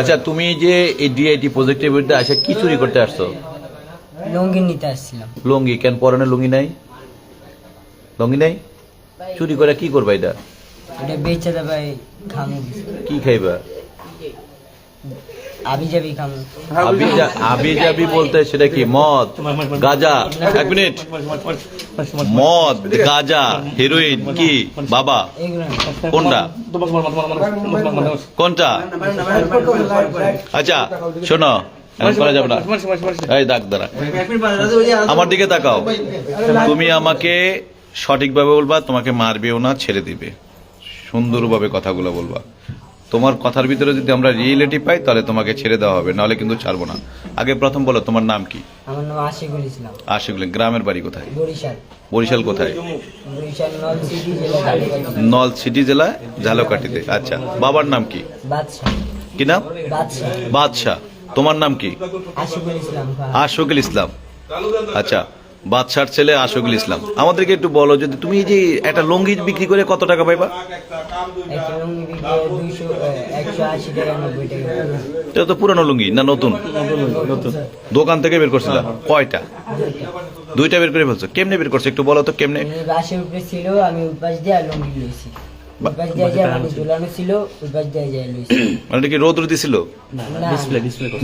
আচ্ছা তুমি যে এই ডিআইটি প্রজেক্টের বিরুদ্ধে আসে কি চুরি করতে আসছো? লুঙ্গি নিতে আসছিলাম। লুঙ্গি কেন পরনে লুঙ্গি নাই? লুঙ্গি নাই? চুরি করে কি করবা এটা? এটা বেচে দেবা খামু কি খাইবা? সেটা কি? মদ? গাজা? মিনিট। মদ, গাজা হেরোইন কি? বাবা, কোনটা? আচ্ছা শোনো আমার দিকে তাকাও। তুমি আমাকে সঠিকভাবে বলবা, তোমাকে মারবেও না, ছেড়ে দিবে। সুন্দরভাবে কথাগুলো বলবা। তোমার কথার ভিতরে যদি আমরা রিয়েলিটি পাই তাহলে তোমাকে ছেড়ে দেওয়া হবে নাহলে কিন্তু ছাড়বো না। আগে প্রথম বলো তোমার নাম কি? আমার নাম আশিকুল ইসলাম। আশিকুল গ্রামের বাড়ি কোথায়? বরিশাল। বরিশাল কোথায়? নল সিটি জেলা ঝালকাঠিতে আচ্ছা। বাবার নাম কি? কি নাম? বাদশাহ। তোমার নাম কি? আশিকুল ইসলাম। আশোকুল ইসলাম। আচ্ছা। বাদশার ছেলে আশোকুল ইসলাম। আমাদেরকে একটু বলো যদি তুমি যে একটা লুঙ্গি বিক্রি করে কত টাকা পাইবা? এটা তো পুরানো লুঙ্গি না নতুন? দোকান থেকে বের করছিলাম কয়টা? দুইটা বের করে ফেলছো। কেমনে বের করছ? একটু বলো তো কেমনে? ছিল আমি উপাস দিয়ে লুঙ্গি লইছি। মানে ছিল মানে কি রোদ দিছিল? না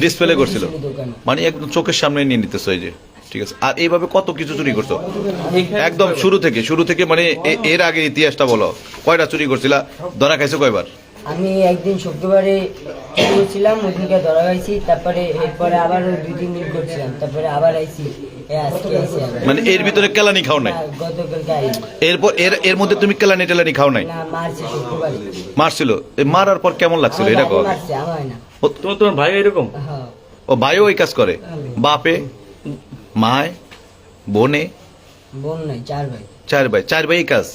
ডিসপ্লে করছিল। মানে একদম চোখের সামনে নিয়ে নিতেছো এই যে। ঠিক আছে? আর এইভাবে কত কিছু চুরি করছ? একদম শুরু থেকে শুরু থেকে মানে এর আগে ইতিহাসটা বলো। কয়টা চুরি করছিলা? ধরা খাইছো কয়বার? আমি একদিন শুক্রবারে চুরি করছিলাম ওদিনকে ধরা হয়েছি তারপরে এরপরে আবার দুই তিন দিন করছিলাম তারপরে আবার আইছি মানে এর ভিতরে কেলানি খাও নাই? এরপর এর এর মধ্যে তুমি কেলানি টেলানি খাও নাই? মারছিল? মারার পর কেমন লাগছিল এটা তোমার ভাই এরকম? হ্যাঁ। ও ভাইও এই কাজ করে? বাপে? মায় বোনে? বোন নাই চার ভাই। চার ভাই চার ভাই কাজ।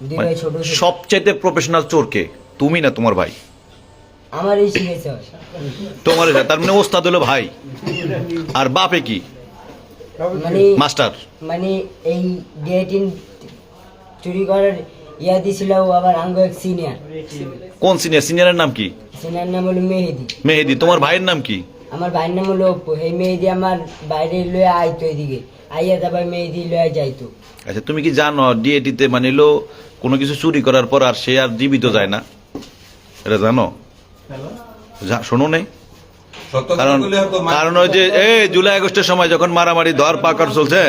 মানে ভাই ছোট ছোট। সবচাইতে প্রফেশনাল চোর কে? তুমি না তোমার ভাই? আমার এই শিখেছে তোমার এটা, তার মানে ওস্তাদ হলো ভাই। আর বাপে কি? মানে মাস্টার। মানে এই ডেটিন চুরি করার ইয়া দিছিল ও আবার আঙ্গ এক সিনিয়র কোন সিনিয়র সিনিয়রের নাম কি? সিনিয়র নাম হলো মেহেদি। মেহেদি তোমার ভাইয়ের নাম কি? আমার ভাইয়ের নাম হলো অপ্পু এই মেহেদি আমার বাইরে লয়ে আইতো এদিকে। আইয়া তারপর মেহেদি লয়ে যাইতো। আচ্ছা তুমি কি জানো ডিএটিতে মানে হলো কোনো কিছু চুরি করার পর আর সে আর জীবিত যায় না? এটা জানো? যা- শোনো নেই? কারণ কারণ ওই যে এই জুলাই আগস্টের সময় যখন মারামারি ধর পাকড় চলছে।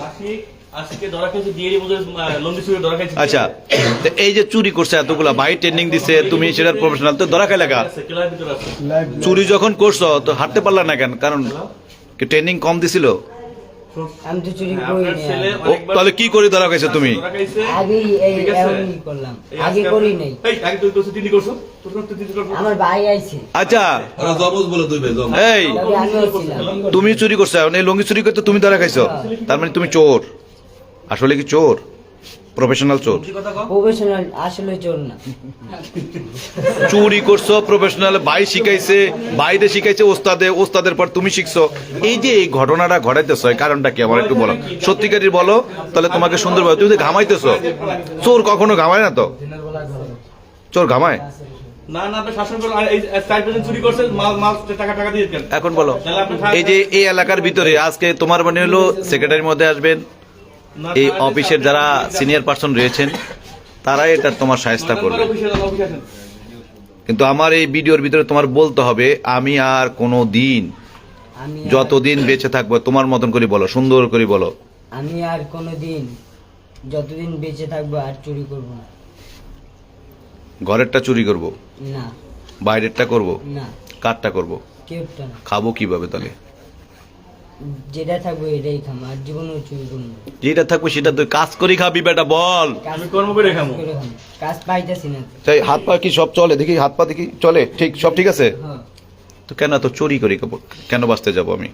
আশিক আচ্ছা তো এই যে চুরি করছে এতগুলা ভাই ট্রেনিং দিছে তুমি সেটার প্রফেশনাল তো ধরা চুরি যখন করছ তো হাঁটতে পারলা না কেন? কারণ ট্রেনিং কম দিছিল? ও, তাহলে কি করে ধরা খাইছো তুমি? ধরা খাইছে আগে এই ঠিক আছে? এমনই করলাম। এই আগে আজকে করি আপনি- নাই। এই আগে তুই করছিস তিনি করছ? তোর সাথে তিনি করছ আমার ভাই আইছে। আচ্ছা। এই তুমি চুরি করছ এই লুঙ্গি চুরি করতে তুমি ধরা খাইছো। তার মানে তুমি চোর। আসলে কি চোর? প্রফেশনাল চোর? প্রফেশনাল আসলে চোর না। চুরি করছ প্রফেশনাল ভাই শিখাইছে বাইরে শিখাইছে ওস্তাদে ওস্তাদের পর তুমি শিখছো। এই যে এই ঘটনাটা ঘটাইতেছো এই কারণটা কি আমার একটু বলো? সত্যিকারই বলো তাহলে তোমাকে সুন্দরভাবে তুমি তো ঘামাইতেছো চোর কখনো ঘামায় না তো? চোর ঘামায়? না না আপনি শাসন করুন আর এই সাইড পেজেন্ট চুরি করছে মাল মাল টাকা টাকা দিয়ে দেন। এখন বলো এই যে এই এলাকার ভিতরে আজকে তোমার মানে হলো সেক্রেটারির মধ্যে আসবেন এই অফিসের যারা সিনিয়র পার্সন রয়েছেন তারাই এটা তোমার সাহায্য করবে। কিন্তু আমার এই ভিডিওর ভিতরে তোমার বলতে হবে আমি আর কোনো দিন যতদিন বেঁচে থাকব তোমার মতন করে বলো সুন্দর করে বলো। আমি আর কোনোদিন যতদিন বেঁচে থাকব আর চুরি করব না। ঘরেরটা চুরি করব? না। বাইরেরটা করব? না। কারটা করব? খাব কীভাবে তাহলে? যেটা থাকব এটাই খাব আর জীবনেও চুরি করব না। যেটা থাকবে সেটা তুই কাজ করি খাবি বেটা বল। আমি কর্ম করে খাব করে খাব। কাজ পাইতেছি না। তো। তাই হাত পা কি সব চলে? দেখি হাত পা দেখি চলে? ঠিক সব ঠিক আছে? হ্যাঁ। তো কেন তো চুরি করি কাপড়? কেন বাঁচতে যাব আমি?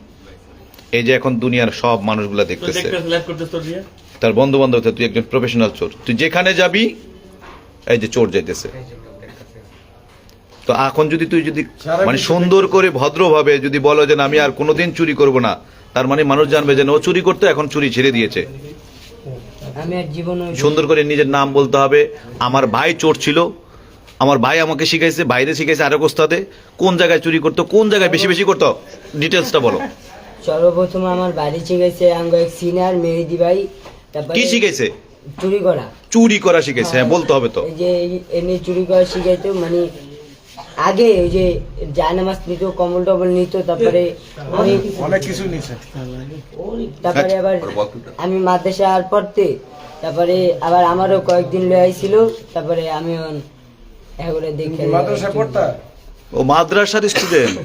এই যে এখন দুনিয়ার সব মানুষগুলা তো দেখতেছে। দেখতেছ লাইভ করতেছ তোর দিয়ে? তার বন্ধু বান্ধব তুই একজন প্রফেশনাল চোর। তুই যেখানে যাবি এই যে চোর যাইতেছে। তো এখন যদি তুই যদি মানে সুন্দর করে ভদ্রভাবে যদি বলো যে আমি আর কোনোদিন চুরি করব না তার মানে মানুষ জানবে যে ও চুরি করতে এখন চুরি ছেড়ে দিয়েছে। আমি আর জীবনে সুন্দর করে নিজের নাম বলতে হবে। আমার ভাই চোর ছিল। আমার ভাই আমাকে শিখাইছে বাইরে শিখাইছে আরেক ওস্তাদে কোন জায়গায় চুরি করতো কোন জায়গায় বেশি বেশি করতো ডিটেলসটা বলো। সর্বপ্রথম আমার বাড়ি শিখেছে আঙ্গ এক সিনিয়র মেহেদি ভাই। তারপরে কি শিখাইছে? চুরি করা। চুরি করা শিখাইছে হ্যাঁ বলতে হবে তো। এই যে এনে চুরি করা শিখাইতো মানে আগে ওই যে জায়নামাজ নিত কমল টমল নিত তারপরে অনেক কিছু নিছে। তারপরে আবার আমি মাদ্রাসা আর পড়তে তারপরে আবার আমারও কয়েকদিন লয়ে আইছিল তারপরে আমি এগুলো দেখে মাদ্রাসা পড়তা? ও মাদ্রাসার স্টুডেন্ট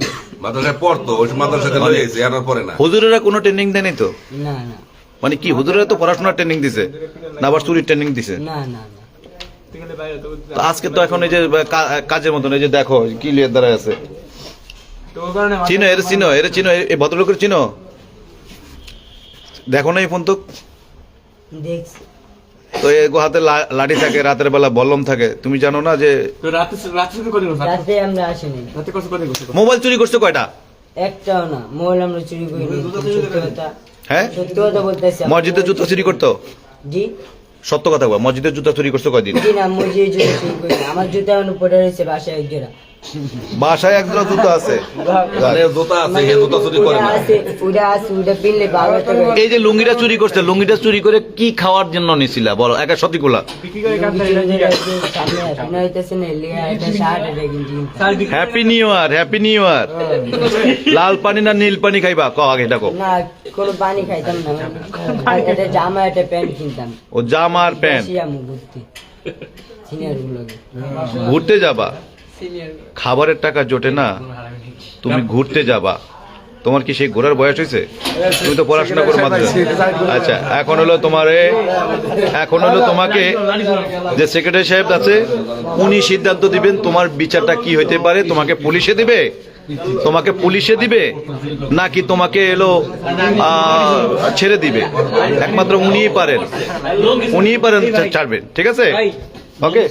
মাদ্রাসায় পড়তো ওই মাদ্রাসাতে লয়ে গেছে আর পরে না। হুজুরেরা কোনো ট্রেনিং দেয়নি তো? না না। মানে কি হুজুরেরা তো পড়াশোনার ট্রেনিং দিছে? না আবার চুরির ট্রেনিং দিছে? না না। আজকে তো এখন এই যে কাজের মতন এই যে দেখো কি লিয়ে দাঁড়ায় আছে। চিনো এর চিনো এর চিনো এই ভদ্রলোকের চিনো? দেখো না এই ফোন তো তো এগো হাতে লা- লাঠি থাকে রাতের বেলা বললম থাকে। তুমি জানো না যে রাতে আমরা আসিনি। মোবাইল চুরি করছ কয়টা? একটাও না মোবাইল আমরা চুরি করিনি। হ্যাঁ? সত্যি কথা বলতেছি মসজিদে জুতো চুরি করতো? জি। সত্য কথা বল মসজিদে জুতো চুরি করছ কয়দিন? জি না মসজিদে জুতো চুরি করি না। আমার জুতা এখন পড়ে রয়েছে বাসায় এক জোড়া বাসায় এক জোড়া জুতো আছে? মানে জুতা আছে হে জুতা চুরি করে না। আছে ওটা আছে ওটা পিনলে টাকা এই যে লুঙ্গিটা চুরি করছে লুঙ্গিটা চুরি করে কি খাওয়ার জন্য নিছিলা? বলো একা সত্যিগুলা সামনে এখন হইতেছে না লিগা এটা শার্ট এটা কিন্তু happy new year happy new year লাল পানি না নীল পানি খাইবা? ক আগে ডাকো না কোনো পানি খাইতাম না। আর একটা জামা একটা প্যান্ট কিনতাম। ও জামা আর প্যান্ট ঘুরতে সিনিয়র গুলোকে ঘুরতে যাবা? খাবারের টাকা জোটে না? তুমি ঘুরতে যাবা। তোমার কি সেই ঘোরার বয়স হয়েছে? তুমি তো পড়াশোনা করো মাত্র। আচ্ছা এখন হলো তোমার এ- এখন হলো তোমাকে যে সেক্রেটারি সাহেব আছে উনি সিদ্ধান্ত দিবেন তোমার বিচারটা কি হইতে পারে তোমাকে পুলিশে দিবে? তোমাকে পুলিশে দিবে নাকি তোমাকে এলো ছেড়ে দিবে? একমাত্র উনিই পারেন। উনিই পারেন ছাড়বেন ঠিক আছে? ওকে